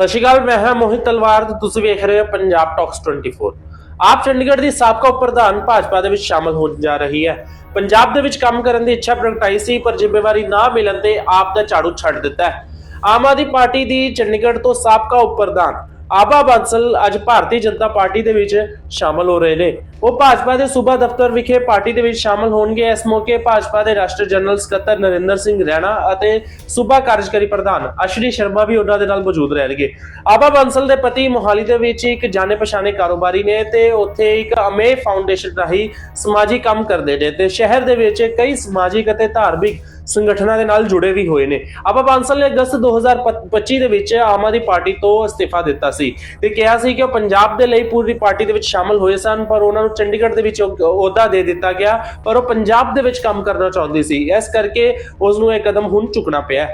ਸਤਿ ਸ਼੍ਰੀ ਅਕਾਲ, ਮੈਂ ਹਾਂ ਮੋਹਿਤ ਤਲਵਾਰ ਤੇ ਤੁਸੀਂ ਵੇਖ ਰਹੇ ਹੋ ਪੰਜਾਬ ਟਾਕਸ 24 ਆਪ ਚੰਡੀਗੜ੍ਹ ਦੀ ਸਾਬਕਾ ਉਪ ਪ੍ਰਧਾਨ ਭਾਜਪਾ ਦੇ ਵਿੱਚ ਸ਼ਾਮਲ ਹੋਣ ਜਾ ਰਹੀ ਹੈ। ਪੰਜਾਬ ਦੇ ਵਿੱਚ ਕੰਮ ਕਰਨ ਦੀ ਇੱਛਾ ਪ੍ਰਗਟਾਈ ਸੀ, ਪਰ ਜ਼ਿੰਮੇਵਾਰੀ ਨਾ ਮਿਲਣ ਤੇ ਆਪ ਦਾ ਝਾੜੂ ਛੱਡ ਦਿੱਤਾ ਹੈ। ਆਮ ਆਦਮੀ ਪਾਰਟੀ ਦੀ ਚੰਡੀਗੜ੍ਹ ਤੋਂ ਸਾਬਕਾ ਉਪ ਪ੍ਰਧਾਨ ਆਬਾ ਬਾਂਸਲ ਅੱਜ ਭਾਰਤੀ ਜਨਤਾ ਪਾਰਟੀ ਦੇ ਵਿੱਚ ਸ਼ਾਮਲ ਹੋ ਰਹੇ ਨੇ। ਉਹ ਭਾਜਪਾ ਦੇ ਸੂਬਾ ਦਫ਼ਤਰ ਵਿਖੇ ਪਾਰਟੀ ਦੇ ਵਿੱਚ ਸ਼ਾਮਲ ਹੋਣਗੇ। ਇਸ ਮੌਕੇ ਭਾਜਪਾ ਦੇ ਰਾਸ਼ਟਰ ਜਨਰਲ ਸਕੱਤਰ ਨਰਿੰਦਰ ਸਿੰਘ ਰੈਣਾ ਅਤੇ ਸੂਬਾ ਕਾਰਜਕਾਰੀ ਪ੍ਰਧਾਨ ਅਸ਼ਰੀ ਸ਼ਰਮਾ ਵੀ ਉਹਨਾਂ ਦੇ ਨਾਲ ਮੌਜੂਦ ਰਹਿਣਗੇ। ਆਬਾ ਬਾਂਸਲ ਦੇ ਪਤੀ ਮੋਹਾਲੀ ਦੇ ਵਿੱਚ ਇੱਕ ਜਾਣੇ ਪਛਾਣੇ ਕਾਰੋਬਾਰੀ ਨੇ ਤੇ ਉੱਥੇ ਇੱਕ ਅਮੇ ਫਾਊਂਡੇਸ਼ਨ ਰਾਹੀਂ ਸਮਾਜਿਕ ਕੰਮ ਕਰਦੇ ਨੇ ਤੇ ਸ਼ਹਿਰ ਦੇ ਵਿੱਚ ਕਈ ਸਮਾਜਿਕ ਅਤੇ ਧਾਰਮਿਕ ਸੰਗਠਨਾਂ ਦੇ ਨਾਲ ਜੁੜੇ ਵੀ ਹੋਏ ਨੇ। ਆਬਾ ਬਾਂਸਲ ਨੇ ਅਗਸਤ 2025 ਦੇ ਵਿੱਚ ਆਮ ਆਦਮੀ ਪਾਰਟੀ ਤੋਂ ਅਸਤੀਫਾ ਦਿੱਤਾ ਸੀ ਤੇ ਕਿਹਾ ਸੀ ਕਿ ਉਹ ਪੰਜਾਬ ਦੇ ਲਈ ਪੂਰੀ ਪਾਰਟੀ ਦੇ ਵਿੱਚ ਸ਼ਾਮਲ ਹੋਏ ਸਨ, ਪਰ ਉਹਨਾਂ ਨੂੰ ਚੰਡੀਗੜ੍ਹ ਦੇ ਵਿੱਚ ਅਹੁਦਾ ਦੇ ਦਿੱਤਾ ਗਿਆ, ਪਰ ਉਹ ਪੰਜਾਬ ਦੇ ਵਿੱਚ ਕੰਮ ਕਰਨਾ ਚਾਹੁੰਦੀ ਸੀ। ਇਸ ਕਰਕੇ ਉਸ ਨੂੰ ਇਹ ਕਦਮ ਹੁਣ ਚੁੱਕਣਾ ਪਿਆ